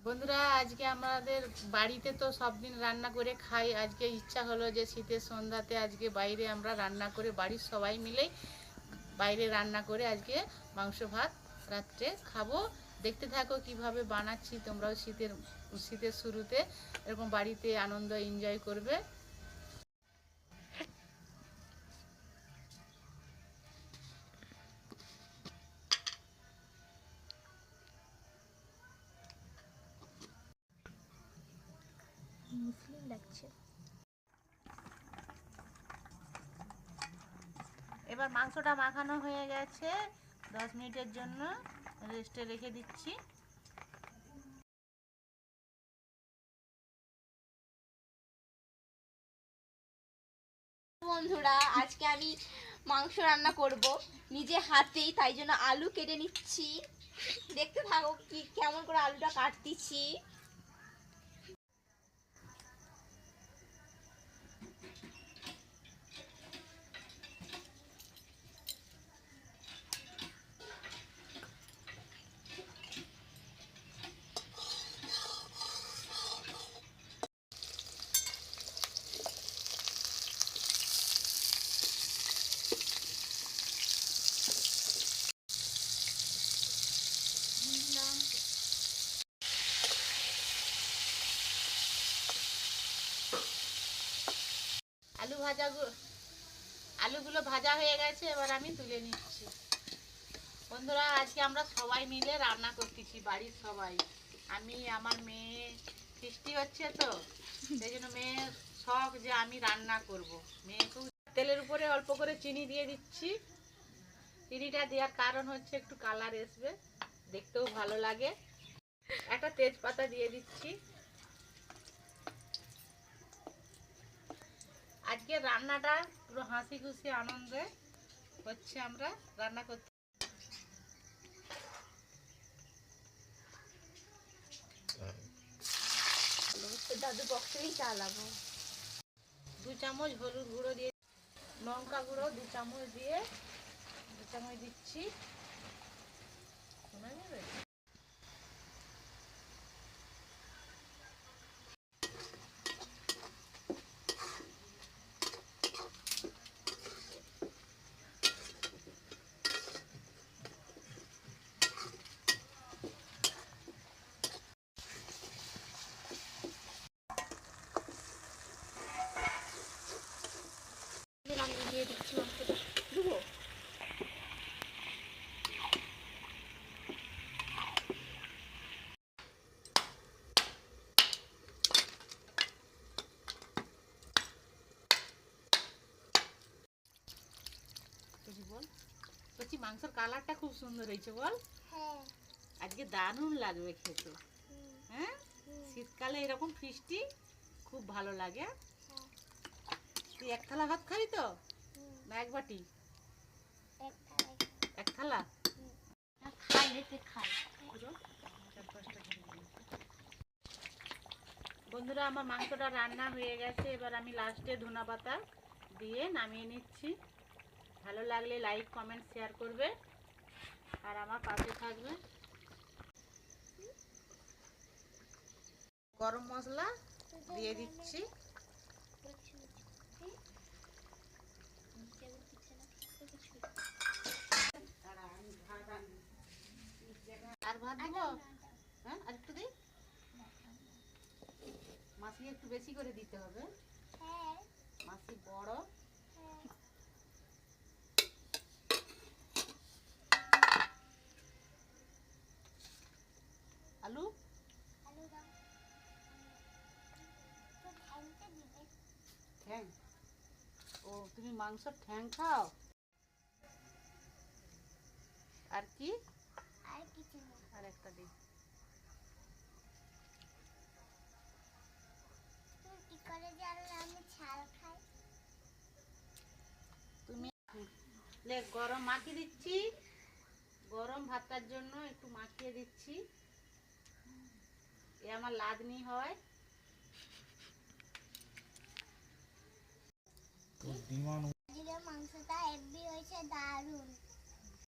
বন্ধুরা, আজকে আমাদের বাড়িতে তো সব দিন রান্না করে খাই। আজকে ইচ্ছা হলো যে শীতের সন্ধ্যাতে আজকে বাইরে আমরা রান্না করে বাড়ির সবাই মিলেই বাইরে রান্না করে আজকে মাংস ভাত রাত্রে খাব। দেখতে থাকো কীভাবে বানাচ্ছি, তোমরাও শীতের শীতের শুরুতে এরকম বাড়িতে আনন্দ এনজয় করবে। মুসলিম লাগছে। এবার মাংসটা মাখানো হয়ে গেছে। দশ মিনিটের জন্য রেস্টে রেখে দিচ্ছি। বন্ধুরা, আজকে আমি মাংস রান্না করব নিজে হাতেই, তাই জন্য আলু কেটে নিচ্ছি। দেখতে থাকো কি, কেমন করে আলুটা কাটতেছি। আলু ভাজা আলুগুলো ভাজা হয়ে গেছে, এবার আমি তুলে নিচ্ছি। বন্ধুরা, আজকে আমরা সবাই মিলে রান্না করতেছি, বাড়ির সবাই। আমি, আমার মেয়ে ফিস্টি হচ্ছে তো, সেই জন্য মেয়ের শখ যে আমি রান্না করব। মেয়েকেও তেলের উপরে অল্প করে চিনি দিয়ে দিচ্ছি। চিনিটা দেওয়ার কারণ হচ্ছে একটু কালার আসবে দেখতেও ভালো লাগে। একটা তেজপাতা দিয়ে দিচ্ছি। আজকে রান্নাটা পুরো হাসি খুশি আনন্দে হচ্ছে আমরা রান্না করতে দাদু বক্সেই চালাবো। দু চামচ হলুদ গুঁড়ো দিয়ে লঙ্কা গুঁড়ো দু চামচ দিয়ে দু চামচ দিচ্ছি। শোনা যাবে আমি দিয়ে দিচ্ছি মাংসটা দেবো কিছু বল বলছি মাংসের কালারটা খুব সুন্দর হয়েছে বল। হ্যাঁ। আজকে দারুণ লাগবে খেতে। হ্যাঁ? শীতকালে এরকম ফিস্টি খুব ভালো লাগে। তুই এক থালা ভাত খাবি তো? না এক বাটি? এক থালা। বন্ধুরা আমার মাংসটা রান্না হয়ে গেছে। এবার আমি লাস্টে ধনা পাতা দিয়ে নামিয়ে নিচ্ছি। ভালো লাগলে লাইক কমেন্ট শেয়ার করবে। আর আমার পাশে থাকবে। গরম মশলা দিয়ে দিচ্ছি। আর ভাত দেবো হ্যাঁ আর একটু দিই? মাছি একটু বেশি করে দিতে হবে। মাছি বড়। ঠ্যাং। ও তুমি মাংস ঠ্যাং খাও? আর কি? আর কিছু না। আর একটা দিই। তুমি কি করে জানলে আমি ছাল খাই? তুমি লে গরম মাখিয়ে দিচ্ছি। গরম ভাতটার জন্য একটু মাখিয়ে দিচ্ছি। এ আমার লাদনি হয়। আজকে মাংসটা হেভি হয়েছে দারুণ।